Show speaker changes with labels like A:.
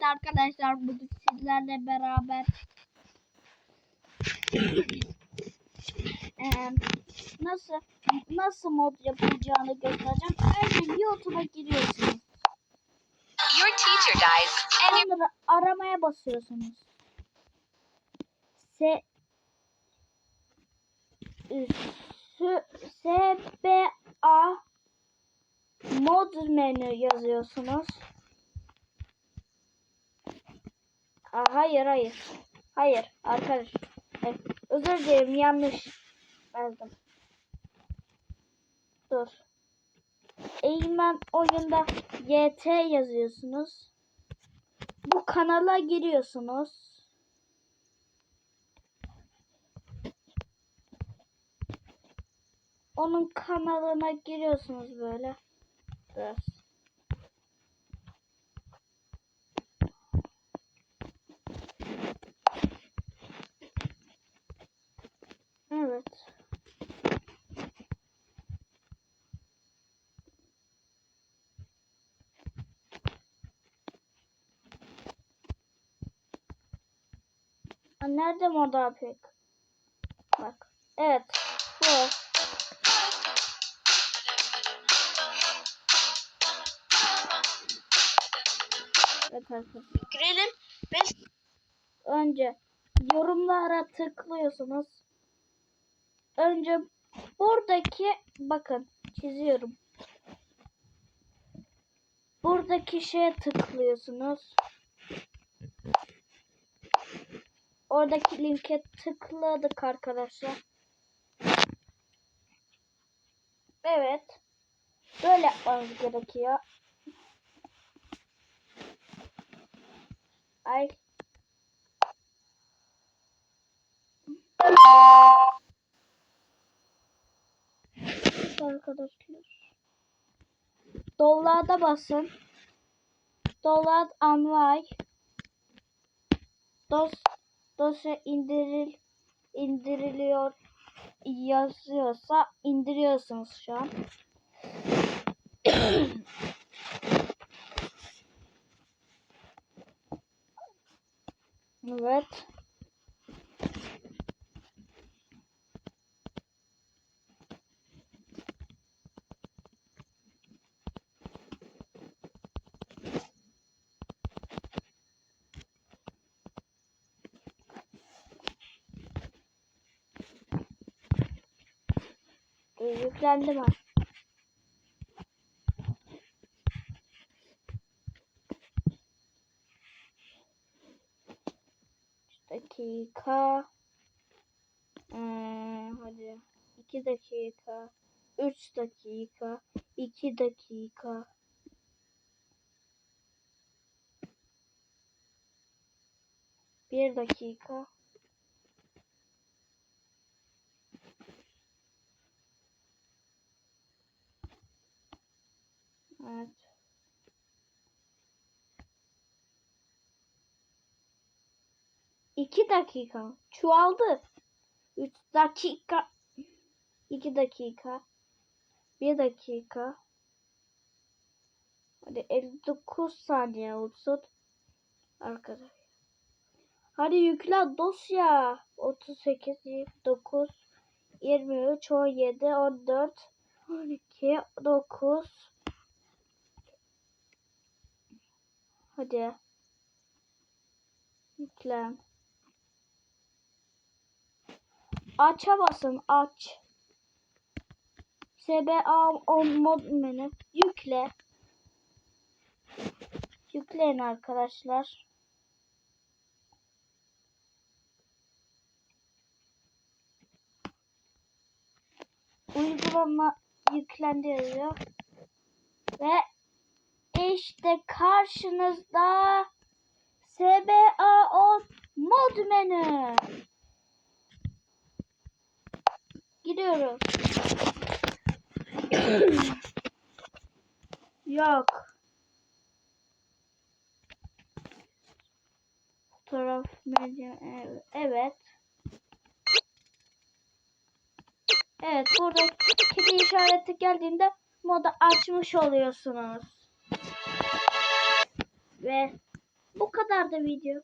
A: Evet arkadaşlar bugün sizlerle beraber nasıl nasıl mod yapılacağını göstereceğim. Önce YouTube'a giriyorsunuz.
B: Your teacher dies,
A: Sonra aramaya basıyorsunuz. S S B A mod menü yazıyorsunuz. Aa, hayır hayır. Hayır arkadaş. Ay, özür dilerim yanlış yazdım. Dur. Eğmen oyunda YT yazıyorsunuz. Bu kanala giriyorsunuz. Onun kanalına giriyorsunuz böyle. Biraz. Evet. Nerede moda pek? Bak. Evet. Bu. Evet arkadaşlar.
B: girelim
A: Önce yorumlara tıklıyorsunuz. Önce buradaki bakın çiziyorum. Buradaki şeye tıklıyorsunuz. Oradaki linke tıkladık arkadaşlar. Evet. Böyle yapmanız gerekiyor. Ay. Arkadaşlar. Dolarda basın. Dolar anvay. Dos dosya indiril indiriliyor yazıyorsa indiriyorsunuz şu an. evet. Ee, Yüklendi dakika. Hmm, hadi. iki dakika. Üç dakika. iki dakika. Bir dakika. Evet. İki dakika. Çoğaldı. Üç dakika. İki dakika. Bir dakika. Hadi 59 saniye olsun. Arkadaşlar. Hadi yükle dosya. 38, 29, 23, 17, 14, 12, 9. Hadi. Yüklen. Aç'a basın aç. SBA on mod menü. Yükle. Yükleyin arkadaşlar. Uygulama yüklendi yazıyor. Ve işte karşınızda SBA on mod menü. Gidiyoruz. Yok. Fotoğraf medya ev- evet. Evet burada kedi işareti geldiğinde moda açmış oluyorsunuz. Ve Bu kadar da video.